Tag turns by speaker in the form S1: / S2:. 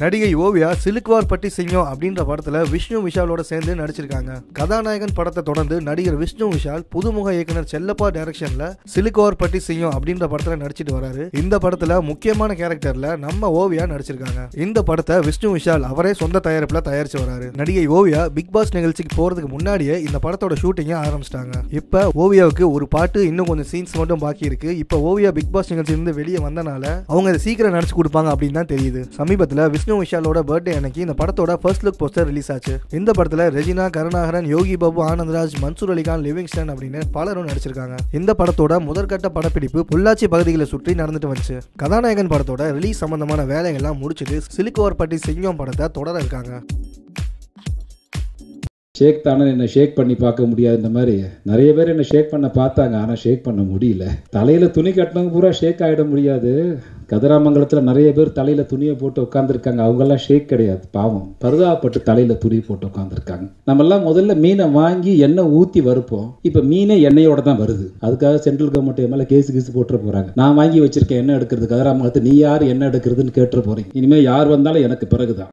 S1: நடிகை ஓவியா சிலுக்குவார் பட்டி சிங்கம் அப்படின்ற படத்துல விஷ்ணு விஷாலோட சேர்ந்து நடிச்சிருக்காங்க. கதாநாயகன் படத்தை தொடர்ந்து நடிகர் விஷ்ணு விஷால் புதுமுக இயக்குனர் செல்லப்பா டைரக்ஷன்ல சிலுக்குவார் பட்டி சிங்கம் அப்படின்ற படத்துல நடிச்சிட்டு வராரு. இந்த படத்துல முக்கியமான கேரக்டர்ல நம்ம ஓவியா நடிச்சிருக்காங்க. இந்த படத்தை விஷ்ணு விஷால் அவரே சொந்த தயாரிப்புல தயாரிச்சு வராரு. நடிகை ஓவியா பிக் பாஸ் நிகழ்ச்சிக்கு போறதுக்கு முன்னாடியே இந்த படத்தோட ஷூட்டிங்க ஆரம்பிச்சிட்டாங்க. இப்ப ஓவியாவுக்கு ஒரு பாட்டு இன்னும் கொஞ்சம் சீன்ஸ் மட்டும் பாக்கி இருக்கு. இப்ப ஓவியா பிக் பாஸ் நிகழ்ச்சியிலிருந்து வெளியே வந்தனால அவங்க சீக்கிரம் நடிச்சு கொடுப்பாங்க அப்படின்னு தான் தெரியுது. சமீபத்துல விஷ்ணு விஷாலோட பர்த்டே அன்னைக்கு இந்த படத்தோட ஃபர்ஸ்ட் லுக் போஸ்டர் ரிலீஸ் ஆச்சு. இந்த படத்துல ரெஜினா கருணாகரன் யோகி பாபு ஆனந்த்ராஜ் மன்சூர் அலிகான் லிவிங்ஸ்டன் அப்படின்னு பலரும் நடிச்சிருக்காங்க. இந்த படத்தோட முதற்கட்ட படப்பிடிப்பு பொள்ளாச்சி பகுதிகளை சுற்றி நடந்துட்டு வந்துச்சு. கதாநாயகன் படத்தோட ரிலீஸ் சம்பந்தமான வேலைகள்லாம் முடிச்சுட்டு சிலிக்கோவர் பட்டி சிங்கம் படத்தை தொடர இருக்காங்க.
S2: ஷேக் தானே என்னை ஷேக் பண்ணி பார்க்க முடியாது இந்த மாதிரி நிறைய பேர் என்னை ஷேக் பண்ண பார்த்தாங்க ஆனால் ஷேக் பண்ண முடியல. தலையில் துணி கட்டினவங்க பூரா ஷேக் ஆகிட முடியாது. கதிராமங்கலத்தில் நிறைய பேர் தலையில் துணியை போட்டு உட்காந்துருக்காங்க அவங்கெல்லாம் ஷேக் கிடையாது பாவம். பருதாப்பட்டு தலையில் துணி போட்டு உட்காந்துருக்காங்க நம்மெல்லாம் முதல்ல மீனை வாங்கி எண்ணெய் ஊற்றி வறுப்போம். இப்போ மீனே எண்ணெயோட தான் வருது. அதுக்காக சென்ட்ரல் கவர்மெண்ட் என் மேலே கேஸ் கீஸ் போட்டுற போகிறாங்க நான் வாங்கி வச்சிருக்கேன் எண்ணெய் எடுக்கிறது கதிராமங்கலத்தை நீ யார் எண்ணெய் எடுக்கிறதுன்னு கேட்டுற போகிறீங்க இனிமேல் யார் வந்தாலும் எனக்கு பிறகுதான்.